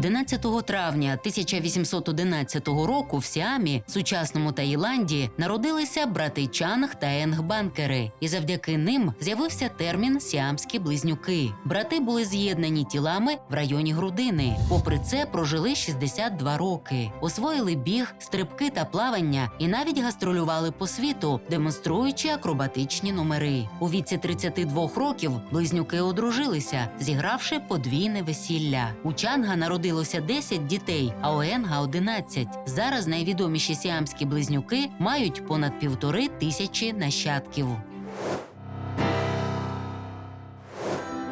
11 травня 1811 року в Сіамі, сучасному Таїланді, народилися брати Чанг та Енг Банкери, і завдяки ним з'явився термін сіамські близнюки. Брати були з'єднані тілами в районі грудини. Попри це, прожили 62 роки, освоїли біг, стрибки та плавання і навіть гастролювали по світу, демонструючи акробатичні номери. У віці 32 років близнюки одружилися, зігравши подвійне весілля. У Чанга народилося 10 дітей, а у Енга 11. Зараз найвідоміші сіамські близнюки мають понад півтори тисячі нащадків.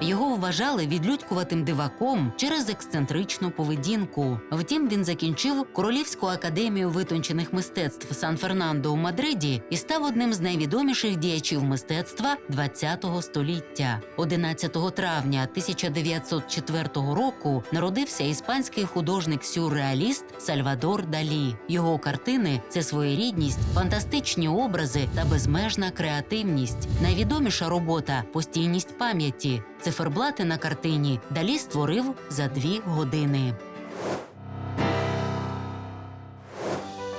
Його вважали відлюдькуватим диваком через ексцентричну поведінку. Втім, він закінчив Королівську академію витончених мистецтв Сан-Фернандо у Мадриді і став одним з найвідоміших діячів мистецтва ХХ століття. 11 травня 1904 року народився іспанський художник-сюрреаліст Сальвадор Далі. Його картини це своєрідність, фантастичні образи та безмежна креативність. Найвідоміша робота постійність пам'яті. Циферблати на картині Далі створив за дві години.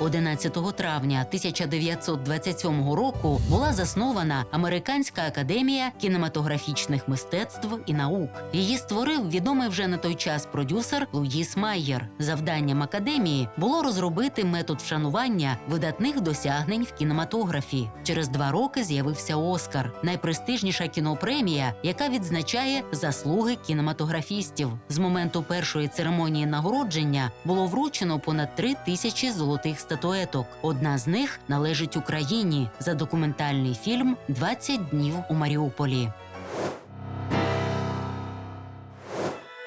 11 травня 1927 року була заснована Американська академія кінематографічних мистецтв і наук. Її створив відомий вже на той час продюсер Луїс Майєр. Завданням академії було розробити метод вшанування видатних досягнень в кінематографі. Через два роки з'явився Оскар, найпрестижніша кінопремія, яка відзначає заслуги кінематографістів. З моменту першої церемонії нагородження було вручено понад три тисячі золотих статуеток. Одна з них належить Україні за документальний фільм «20 днів у Маріуполі.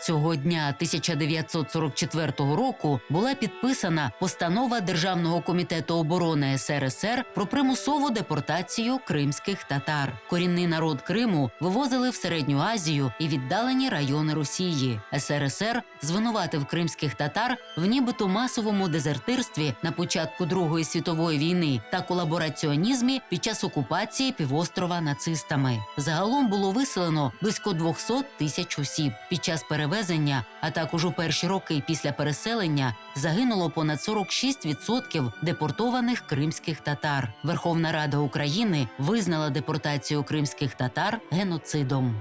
Цього дня 1944 року була підписана постанова Державного комітету оборони СРСР про примусову депортацію кримських татар. Корінний народ Криму вивозили в середню Азію і віддалені райони Росії. СРСР звинуватив кримських татар в нібито масовому дезертирстві на початку Другої світової війни та колабораціонізмі під час окупації півострова нацистами. Загалом було виселено близько 200 тисяч осіб. Під час перевезення, а також у перші роки після переселення, загинуло понад 46% депортованих кримських татар. Верховна Рада України визнала депортацію кримських татар геноцидом.